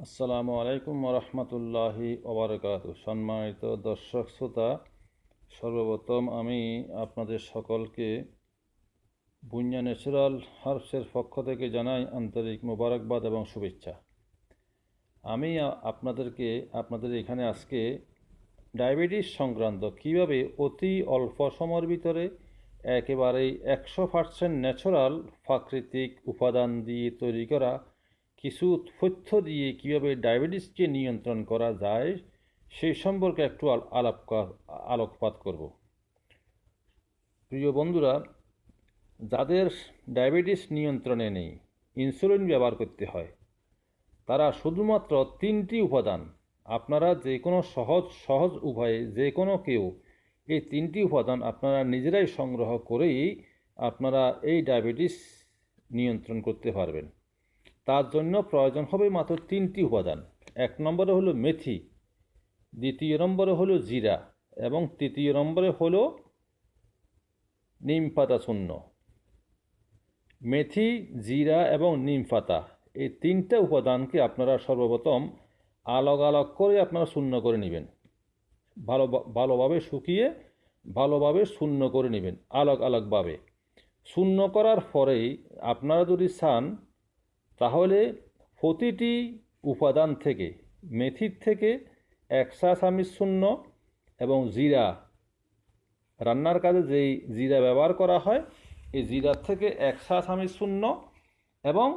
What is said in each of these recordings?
আসসালামু আলাইকুম রহমতুল্লাহি ওবরকাত সম্মানিত দর্শক শ্রোতা, সর্বপ্রথম আমি আপনাদের সকলকে বুনিয়া ন্যাচারাল হার্বসের পক্ষ থেকে জানাই আন্তরিক মোবারকবাদ এবং শুভেচ্ছা। আমি আপনাদেরকে, আপনাদের এখানে আজকে ডায়াবেটিস সংক্রান্ত কীভাবে অতি অল্প সময়ের ভিতরে একেবারেই একশো পার্সেন্ট ন্যাচারাল প্রাকৃতিক উপাদান দিয়ে তৈরি করা কিছু তথ্য দিয়ে কীভাবে ডায়াবেটিসকে নিয়ন্ত্রণ করা যায় সেই সম্পর্কে একটু আল- আলাপ আলোকপাত করব। প্রিয় বন্ধুরা, যাদের ডায়াবেটিস নিয়ন্ত্রণে নেই, ইনসুলিন ব্যবহার করতে হয়, তারা শুধুমাত্র তিনটি উপাদান, আপনারা যে কোনো সহজ সহজ উপায়ে যে কোনো কেউ, এই তিনটি উপাদান আপনারা নিজেরাই সংগ্রহ করেই আপনারা এই ডায়াবেটিস নিয়ন্ত্রণ করতে পারবেন। তার জন্য প্রয়োজন হবে মাত্র তিনটি উপাদান। এক নম্বরে হলো মেথি, দ্বিতীয় নম্বরে হলো জিরা এবং তৃতীয় নম্বরে হলো নিম পাতা শূন্য। মেথি, জিরা এবং নিম পাতা এই তিনটা উপাদানকে আপনারা সর্বপ্রথম আলগ আলগ করে আপনারা শূন্য করে নেবেন। ভালো ভালোভাবে শুকিয়ে ভালোভাবে শূন্য করে নেবেন আলগ আলগভাবে। শূন্য করার পরেই আপনারা যদি চান তাহলে প্রতিটি উপাদান থেকে, মেথির থেকে এক চা শূন্য এবং জিরা, রান্নার কাজে যেই জিরা ব্যবহার করা হয়, এই জিরার থেকে এক চা শূন্য এবং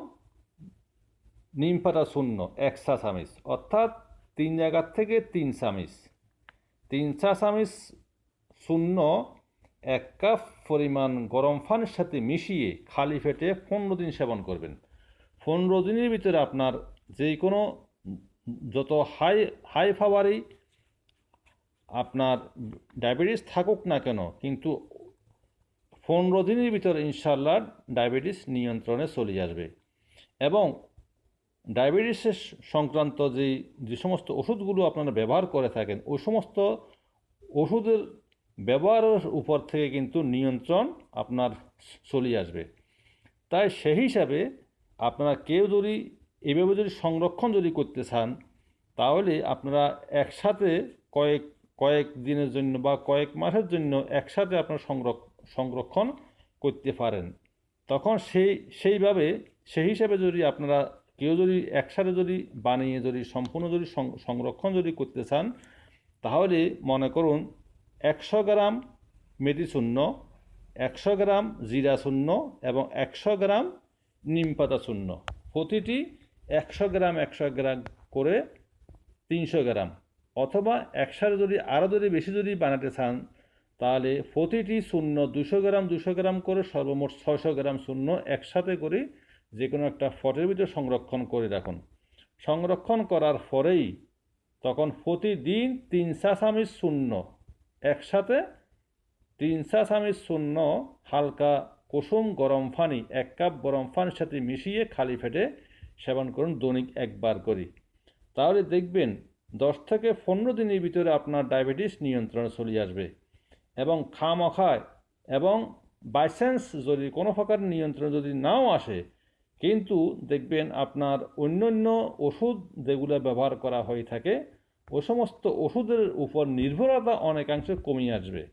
নিম পাতা শূন্য এক চামিচ অর্থাৎ তিন জায়গার থেকে তিন চামিচ তিন চা চামিচ শূন্য এক কাপ পরিমাণ গরম পানির সাথে মিশিয়ে খালি পেটে পনেরো দিন সেবন করবেন। পনেরো দিনের ভিতরে আপনার যে কোনো যত হাই হাই পাওয়ারই আপনার ডায়াবেটিস থাকুক না কেন, কিন্তু পনেরো দিনের ভিতরে ইনশাল্লাহ ডায়াবেটিস নিয়ন্ত্রণে চলে আসবে। এবং ডায়াবেটিসের সংক্রান্ত যে যে সমস্ত ওষুধগুলো আপনারা ব্যবহার করে থাকেন, ওই সমস্ত ওষুধের ব্যবহারের উপর থেকে কিন্তু নিয়ন্ত্রণ আপনার চলে আসবে। তাই সেই হিসাবে আপনারা কেউ যদি এভাবে যদি সংরক্ষণ যদি করতে চান, তাহলে আপনারা একসাথে কয়েক কয়েক দিনের জন্য বা কয়েক মাসের জন্য একসাথে আপনারা সংরক্ষ, সংরক্ষণ করতে পারেন। তখন সেই, সেইভাবে, সেই হিসাবে যদি আপনারা কেউ যদি একসাথে যদি বানিয়ে যদি সম্পূর্ণ যদি সংরক্ষণ যদি করতে চান, তাহলে মনে করুন একশো গ্রাম মেথি শূন্য একশো গ্রাম জিরা শূন্য এবং একশো গ্রাম নিম পাতা শূন্য। প্রতিটি একশো গ্রাম একশো গ্রাম করে তিনশো গ্রাম। অথবা একসাথে যদি আরও যদি বেশি যদি বানাতে চান, তাহলে প্রতিটি শূন্য দুশো গ্রাম দুশো গ্রাম করে সর্বমোট ছয়শো গ্রাম শূন্য একসাথে করে যে কোনো একটা ফটের ভিতরে সংরক্ষণ করে রাখুন। সংরক্ষণ করার পরেই তখন প্রতিদিন তিন চা চামিচ শূন্য একসাথে, তিন চা চামিচ শূন্য হালকা কুসুম গরম পানি, এক কাপ গরম পানির সাথে মিশিয়ে খালি ফেটে সেবন করুন দৈনিক একবার করে। তাহলে দেখবেন দশ থেকে পনেরো দিনের ভিতরে আপনার ডায়াবেটিস নিয়ন্ত্রণে চলে আসবে এবং খামখায় এবং বাইচান্স যদি কোনো প্রকার নিয়ন্ত্রণ যদি নাও আসে, কিন্তু দেখবেন আপনার অন্যান্য ওষুধ যেগুলো ব্যবহার করা হয়ে থাকে, ওই সমস্ত ওষুধের উপর নির্ভরতা অনেকাংশে কমিয়ে আসবে।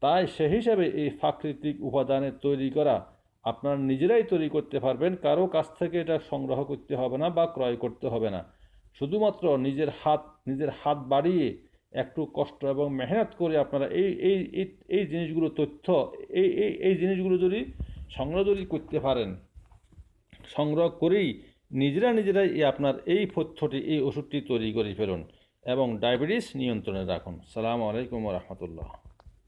তাই সে হিসাবে এই প্রাকৃতিক উপাদানের তৈরি করা আপনারা নিজেরাই তৈরি করতে পারবেন, কারও কাছ থেকে এটা সংগ্রহ করতে হবে না বা ক্রয় করতে হবে না। শুধুমাত্র নিজের হাত নিজের হাত বাড়িয়ে একটু কষ্ট এবং মেহনত করে আপনারা এই এই, এই- জিনিসগুলো তথ্য, এই এই এই জিনিসগুলো যদি সংগ্রহ যদি করতে পারেন, সংগ্রহ করেই নিজেরা নিজেরাই আপনার এই তথ্যটি এই ওষুধটি তৈরি করে ফেলুন এবং ডায়াবেটিস নিয়ন্ত্রণে রাখুন। সালামু আলাইকুম রহমতুল্লাহ।